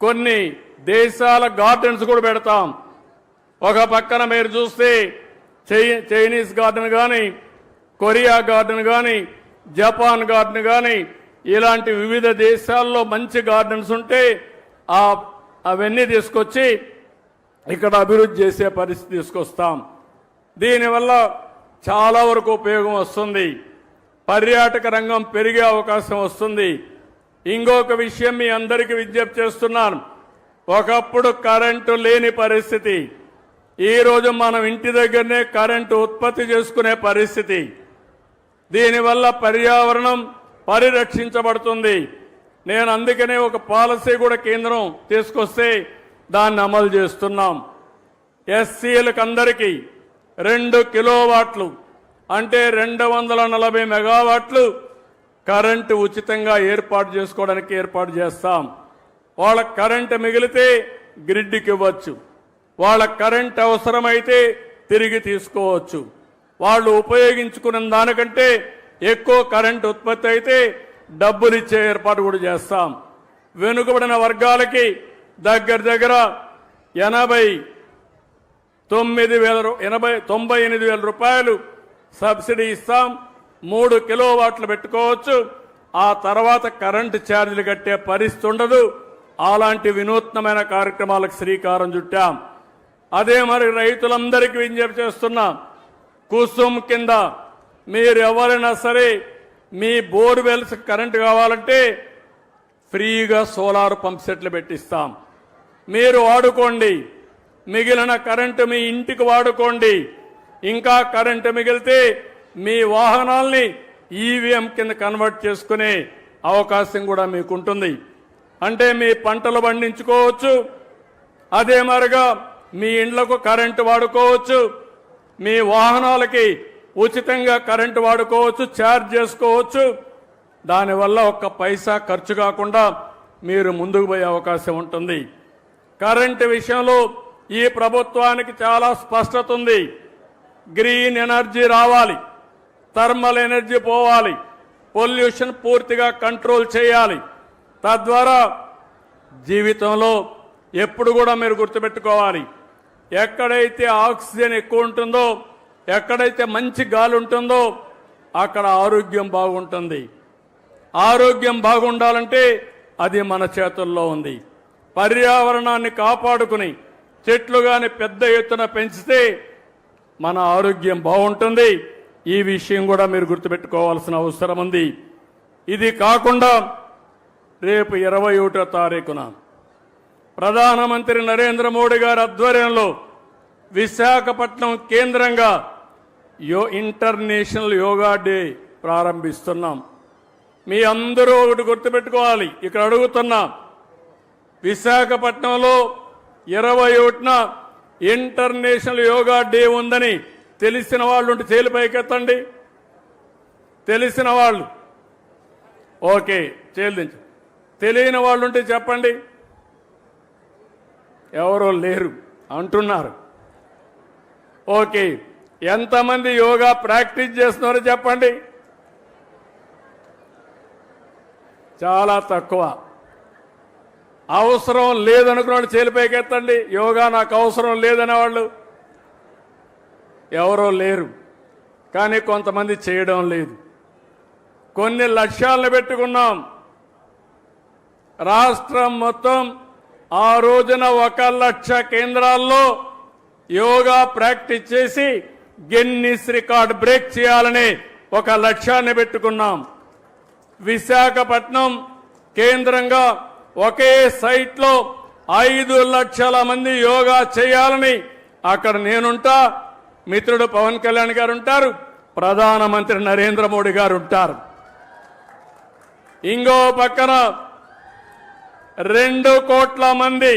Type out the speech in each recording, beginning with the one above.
కొన్ని దేశాల గార్డెన్స్ కూడా పెడతాం. ఒక పక్కన మీరు చూస్తే చై- చైనీస్ గార్డెన్ కానీ కొరియా గార్డెన్ కానీ జపాన్ గార్డెన్ కానీ ఇలాంటి వివిధ దేశాల్లో మంచి గార్డెన్స్ ఉంటే ఆ అవన్నీ తీసుకొచ్చి ఇక్కడ అభివృద్ధి చేసే పరిస్థితి తీసుకొస్తాం. దీనివల్ల చాలా వరకు ఉపయోగం వస్తుంది. పర్యాటక రంగం పెరిగే అవకాశం వస్తుంది. ఇంకొక విషయం మీ అందరికీ విజ్ఞప్తి చేస్తున్నాను. ఒకప్పుడు కరెంటు లేని పరిస్థితి. ఈరోజు మనం ఇంటి దగ్గరనే కరెంటు ఉత్పత్తి చేసుకునే పరిస్థితి. దీనివల్ల పర్యావరణం పరిరక్షించబడుతుంది. నేను అందుకనే ఒక పాలసీ కూడా కేంద్రం తీసుకొస్తే దాన్ని అమలు చేస్తున్నాం. ఎస్సీలకు అందరికీ రెండు కిలోవాట్లు అంటే రెండు వందల నలభై మెగావాట్లు కరెంటు ఉచితంగా ఏర్పాటు చేసుకోవడానికి ఏర్పాటు చేస్తాం. వాళ్ళ కరెంటు మిగిలితే గ్రిడ్కి ఇవ్వచ్చు. వాళ్ళ కరెంట్ అవసరమైతే తిరిగి తీసుకోవచ్చు. వాళ్ళు ఉపయోగించుకున్న దానికంటే ఎక్కువ కరెంట్ ఉత్పత్తి అయితే డబ్బులు ఇచ్చే ఏర్పాటు కూడా చేస్తాం. వెనుకబడిన వర్గాలకి దగ్గర దగ్గర ఎనభై తొమ్మిది వేల ఎనభై తొంభై ఎనిమిది వేల రూపాయలు సబ్సిడీ ఇస్తాం. మూడు కిలో వాట్లు పెట్టుకోవచ్చు. ఆ తర్వాత కరెంటు ఛార్జీలు కట్టే పరిస్థితి ఉండదు. అలాంటి వినూత్నమైన కార్యక్రమాలకు శ్రీకారం చుట్టాం. అదే మరి రైతులందరికీ విజ్ఞప్తి చేస్తున్నా. కుసుమ్ కింద మీరు ఎవరైనా సరే మీ బోర్వెల్స్ కరెంటు కావాలంటే ఫ్రీగా సోలార్ పంప్ సెట్లు పెట్టిస్తాం. మీరు వాడుకోండి. మిగిలిన కరెంటు మీ ఇంటికి వాడుకోండి. ఇంకా కరెంటు మిగిలితే మీ వాహనాల్ని ఈవీఎం కింద కన్వర్ట్ చేసుకునే అవకాశం కూడా మీకు ఉంటుంది అంటే మీ పంటలు పండించుకోవచ్చు. అదే మరుగా మీ ఇండ్లకు కరెంటు వాడుకోవచ్చు. మీ వాహనాలకి ఉచితంగా కరెంటు వాడుకోవచ్చు ఛార్జ్ చేసుకోవచ్చు. దానివల్ల ఒక్క పైసా ఖర్చు కాకుండా మీరు ముందుకు పోయే అవకాశం ఉంటుంది. కరెంటు విషయంలో ఈ ప్రభుత్వానికి చాలా స్పష్టత ఉంది. గ్రీన్ ఎనర్జీ రావాలి. థర్మల్ ఎనర్జీ పోవాలి. పొల్యూషన్ పూర్తిగా కంట్రోల్ చేయాలి. తద్వారా జీవితంలో ఎప్పుడు కూడా మీరు గుర్తుపెట్టుకోవాలి. ఎక్కడైతే ఆక్సిజన్ ఎక్కువ ఉంటుందో ఎక్కడైతే మంచి గాలి ఉంటుందో అక్కడ ఆరోగ్యం బాగుంటుంది. ఆరోగ్యం బాగుండాలంటే అది మన చేతుల్లో ఉంది. పర్యావరణాన్ని కాపాడుకుని చెట్లు కానీ పెద్ద ఎత్తున పెంచితే మన ఆరోగ్యం బాగుంటుంది. ఈ విషయం కూడా మీరు గుర్తుపెట్టుకోవాల్సిన అవసరం ఉంది. ఇది కాకుండా రేపు ఇరవై ఒకటో తారీఖున ప్రధానమంత్రి నరేంద్ర మోడీ గారి ఆధ్వర్యంలో విశాఖపట్నం కేంద్రంగా యో ఇంటర్నేషనల్ యోగా డే ప్రారంభిస్తున్నాం. మీ అందరూ ఒకటి గుర్తుపెట్టుకోవాలి. ఇక్కడ అడుగుతున్నా విశాఖపట్నంలో ఇరవై ఒకటిన ఇంటర్నేషనల్ యోగా డే ఉందని తెలిసిన వాళ్ళు ఉంటే చేలు పైకెత్తండి. తెలిసిన వాళ్ళు. ఓకే చేలు దించు తెలియని వాళ్ళు ఉంటే చెప్పండి. ఎవరో లేరు అంటున్నారు. ఓకే ఎంతమంది యోగా ప్రాక్టీస్ చేస్తున్నారో చెప్పండి. చాలా తక్కువ. అవసరం లేదనుకున్న వాళ్ళు చేలిపైకెత్తండి యోగా నాకు అవసరం లేదనే వాళ్ళు ఎవరో లేరు. కానీ కొంతమంది చేయడం లేదు. కొన్ని లక్ష్యాలను పెట్టుకున్నాం. రాష్ట్రం మొత్తం ఆ రోజున ఒక లక్ష కేంద్రాల్లో యోగా ప్రాక్టీస్ చేసి గిన్నిస్ రికార్డ్ బ్రేక్ చేయాలని ఒక లక్ష్యాన్ని పెట్టుకున్నాం. విశాఖపట్నం కేంద్రంగా ఒకే సైట్లో ఐదు లక్షల మంది యోగా చేయాలని అక్కడ నేనుంటా. మిత్రుడు పవన్ కళ్యాణ్ గారు ఉంటారు ప్రధానమంత్రి నరేంద్ర మోడీ గారు ఉంటారు. ఇంకో పక్కన రెండు కోట్ల మంది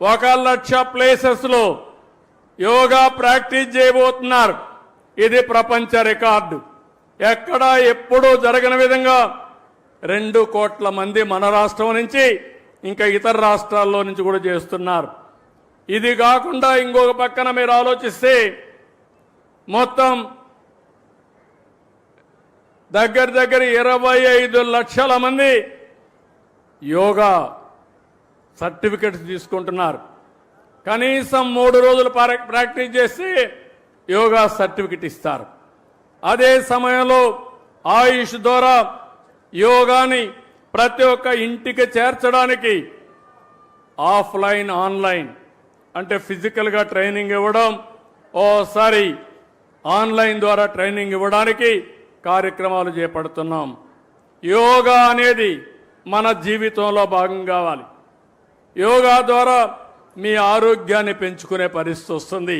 ఒక లక్ష ప్లేసెస్లో యోగా ప్రాక్టీస్ చేయబోతున్నారు. ఇది ప్రపంచ రికార్డు. ఎక్కడా ఎప్పుడూ జరగని విధంగా రెండు కోట్ల మంది మన రాష్ట్రం నుంచి ఇంకా ఇతర రాష్ట్రాల్లో నుంచి కూడా చేస్తున్నారు. ఇది కాకుండా ఇంకొక పక్కన మీరు ఆలోచిస్తే మొత్తం దగ్గర దగ్గర ఇరవై ఐదు లక్షల మంది యోగా సర్టిఫికెట్స్ తీసుకుంటున్నారు. కనీసం మూడు రోజులు ప్రాక్టీస్ చేసి యోగా సర్టిఫికెట్ ఇస్తారు. అదే సమయంలో ఆయుష్ ద్వారా యోగాని ప్రతి ఒక్క ఇంటికి చేర్చడానికి ఆఫ్లైన్ ఆన్లైన్ అంటే ఫిజికల్గా ట్రైనింగ్ ఇవ్వడం ఓసారి ఆన్లైన్ ద్వారా ట్రైనింగ్ ఇవ్వడానికి కార్యక్రమాలు చేపడుతున్నాం. యోగా అనేది మన జీవితంలో భాగం కావాలి. యోగా ద్వారా మీ ఆరోగ్యాన్ని పెంచుకునే పరిస్థితి వస్తుంది.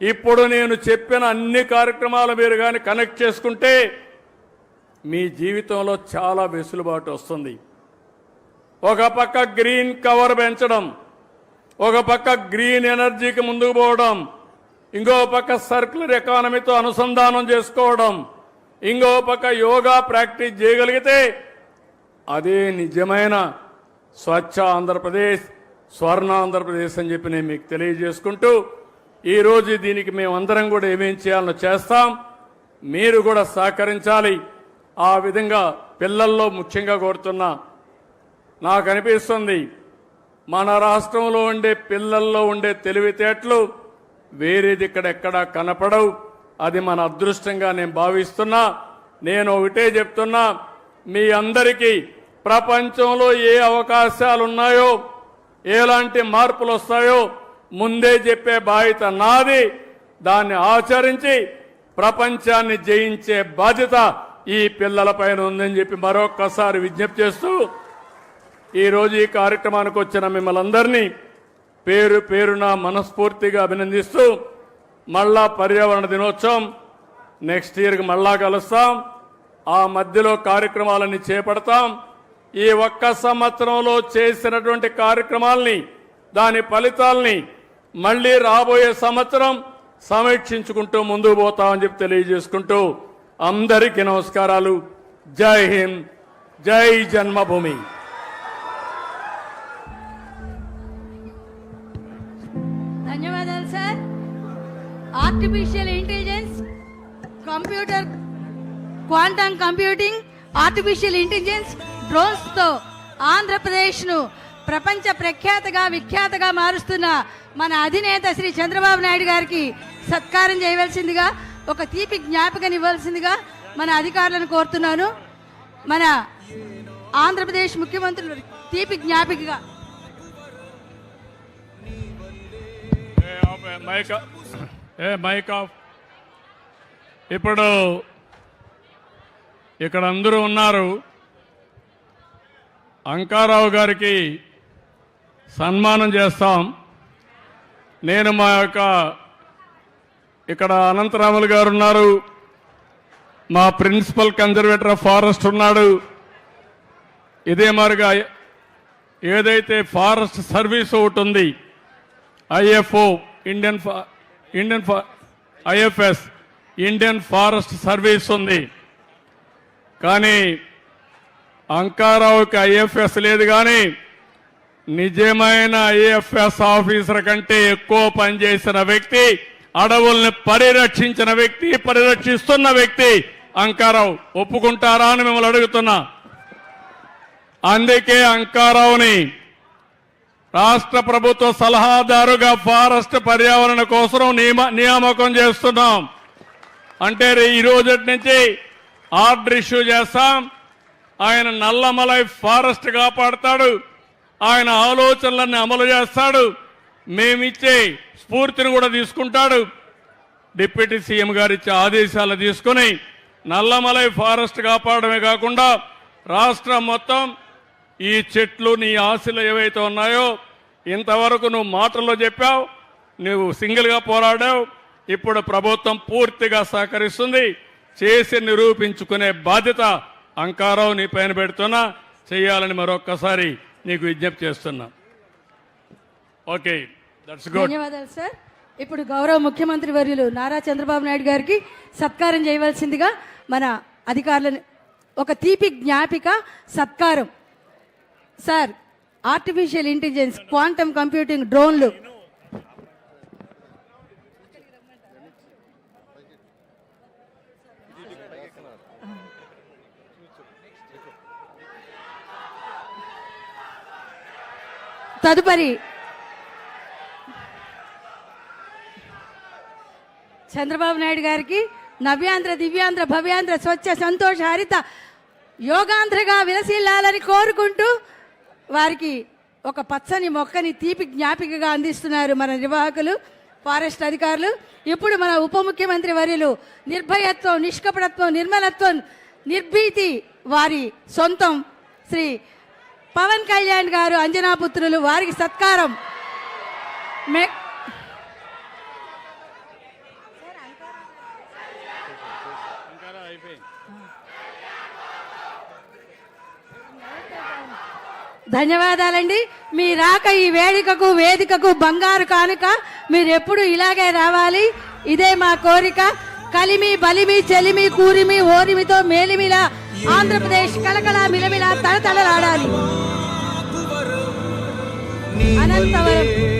ఇప్పుడు నేను చెప్పిన అన్ని కార్యక్రమాలు మీరు కానీ కనెక్ట్ చేసుకుంటే మీ జీవితంలో చాలా వెసులుబాటు వస్తుంది. ఒక పక్క గ్రీన్ కవర్ పెంచడం ఒక పక్క గ్రీన్ ఎనర్జీకి ముందుకు పోవడం ఇంకో పక్క సర్క్యులర్ ఎకానమీతో అనుసంధానం చేసుకోవడం ఇంకో పక్క యోగా ప్రాక్టీస్ చేయగలిగితే అదే నిజమైన స్వచ్ఛ ఆంధ్రప్రదేశ్ స్వర్ణ ఆంధ్రప్రదేశ్ అని చెప్పి నేను మీకు తెలియజేసుకుంటూ ఈరోజు దీనికి మేమందరం కూడా ఏమేం చేయాలో చేస్తాం. మీరు కూడా సహకరించాలి. ఆ విధంగా పిల్లల్లో ముఖ్యంగా కోరుతున్నా నాకు అనిపిస్తుంది మన రాష్ట్రంలో ఉండే పిల్లల్లో ఉండే తెలివితేటలు వేరేది ఇక్కడ ఎక్కడా కనపడవు. అది మన అదృష్టంగా నేను భావిస్తున్నా. నేను ఒకటే చెప్తున్నా మీ అందరికీ ప్రపంచంలో ఏ అవకాశాలు ఉన్నాయో ఎలాంటి మార్పులు వస్తాయో ముందే చెప్పే బాధ్యత నాది. దాన్ని ఆచరించి ప్రపంచాన్ని జయించే బాధ్యత ఈ పిల్లలపైన ఉందని చెప్పి మరొక్కసారి విజ్ఞప్తి చేస్తూ ఈరోజు ఈ కార్యక్రమానికి వచ్చిన మిమ్మల్ని అందరినీ పేరు పేరున మనస్ఫూర్తిగా అభినందిస్తూ మళ్ళా పర్యావరణ దినోత్సవం నెక్స్ట్ ఇయర్కి మళ్ళా కలుస్తాం. ఆ మధ్యలో కార్యక్రమాలన్నీ చేపడతాం. ఈ ఒక్క సంవత్సరంలో చేసినటువంటి కార్యక్రమాల్ని దాని ఫలితాల్ని మళ్ళీ రాబోయే సంవత్సరం సమీక్షించుకుంటూ ముందుకు పోతామని చెప్పి తెలియజేసుకుంటూ అందరికీ నమస్కారాలు. Jai Hind. Jai Janmabhoomi. Sir artificial intelligence computer quantum computing artificial intelligence డ్రోన్స్తో ఆంధ్రప్రదేశ్ను ప్రపంచ ప్రఖ్యాతగా విఖ్యాతగా మారుస్తున్న మన అధినేత శ్రీ చంద్రబాబు నాయుడు గారికి సత్కారం చేయవలసిందిగా ఒక తీపి జ్ఞాపకనివ్వాల్సిందిగా మన అధికారులను కోరుతున్నాను. మన ఆంధ్రప్రదేశ్ ముఖ్యమంత్రులు తీపి జ్ఞాపికగా మైక్ ఆఫ్. ఏ మైక్ ఆఫ్. ఇప్పుడు ఇక్కడ అందరూ ఉన్నారు. అంకారావు గారికి సన్మానం చేస్తాం. నేను మా యొక్క ఇక్కడ అనంతరాములు గారు ఉన్నారు. మా ప్రిన్సిపల్ కన్జర్వేటర్ ఆఫ్ ఫారెస్ట్ ఉన్నాడు. ఇదే మరిగా ఏదైతే ఫారెస్ట్ సర్వీస్ ఒకటి ఉంది ఐఎఫ్ఓ ఇండియన్ ఫా- Indian IFS Indian forest service ఉంది. కానీ అంకారావుకి ఐఎఫ్ఎస్ లేదు కానీ నిజమైన ఐఎఫ్ఎస్ ఆఫీసర్ కంటే ఎక్కువ పనిచేసిన వ్యక్తి అడవుల్ని పరిరక్షించిన వ్యక్తి పరిరక్షిస్తున్న వ్యక్తి అంకారావు. ఒప్పుకుంటారా అని మిమ్మల్ని అడుగుతున్నా. అందుకే అంకారావుని రాష్ట్ర ప్రభుత్వ సలహాదారుగా ఫారెస్ట్ పర్యావరణ కోసం నియమ నియామకం చేస్తున్నాం. అంటే రే- ఈ రోజు నుంచి ఆర్డర్ ఇష్యూ చేస్తాం. ఆయన నల్లమలై ఫారెస్ట్ కాపాడతాడు. ఆయన ఆలోచనలన్నీ అమలు చేస్తాడు. మేమిచ్చే స్ఫూర్తిని కూడా తీసుకుంటాడు. డిప్యూటీ సీఎం గారు ఇచ్చే ఆదేశాలు తీసుకుని నల్లమలై ఫారెస్ట్ కాపాడమే కాకుండా రాష్ట్రం మొత్తం ఈ చెట్లు నీ ఆశలు ఏవైతే ఉన్నాయో ఇంతవరకు నువ్వు మాటల్లో చెప్పావు నువ్వు సింగిల్గా పోరాడావు ఇప్పుడు ప్రభుత్వం పూర్తిగా సహకరిస్తుంది. చేసి నిరూపించుకునే బాధ్యత అంకారావు నీ పైన పెడుతున్నా చేయాలని మరొక్కసారి నీకు విజ్ఞప్తి చేస్తున్నా. ఓకే దట్స్ గుడ్ ధన్యవాదాలు సార్ ఇప్పుడు గౌరవ ముఖ్యమంత్రి వర్యులు నారా చంద్రబాబు నాయుడు గారికి సత్కారం చేయవలసిందిగా మన అధికారులను ఒక తీపి జ్ఞాపిక సత్కారం. Sir artificial intelligence quantum computing డ్రోన్లు తదుపరి. చంద్రబాబు నాయుడు గారికి నవ్యాంధ్ర దివ్యాంధ్ర భవ్యాంధ్ర స్వచ్ఛ సంతోష హరిత యోగాంధ్రగా విలసిల్లాలని కోరుకుంటూ వారికి ఒక పచ్చని మొక్కని తీపి జ్ఞాపికగా అందిస్తున్నారు మన నిర్వాహకులు ఫారెస్ట్ అధికారులు. ఇప్పుడు మన ఉప ముఖ్యమంత్రి వర్యులు నిర్భయత్వం నిష్కపటత్వం నిర్మలత్వం నిర్భీతి వారి సొంతం శ్రీ పవన్ కళ్యాణ్ గారు అంజనాపుత్రులు. వారికి సత్కారం. మే ధన్యవాదాలండి. మీ రాక ఈ వేదికకు వేదికకు బంగారు కానుక మీరు ఎప్పుడు ఇలాగే రావాలి. ఇదే మా కోరిక. కలిమి బలిమి చెలిమి కూరిమి ఓరిమితో మేలిమిలా ఆంధ్రప్రదేశ్ కలకల మిలమిలా తలతలలాడాలి. అనంతవరం.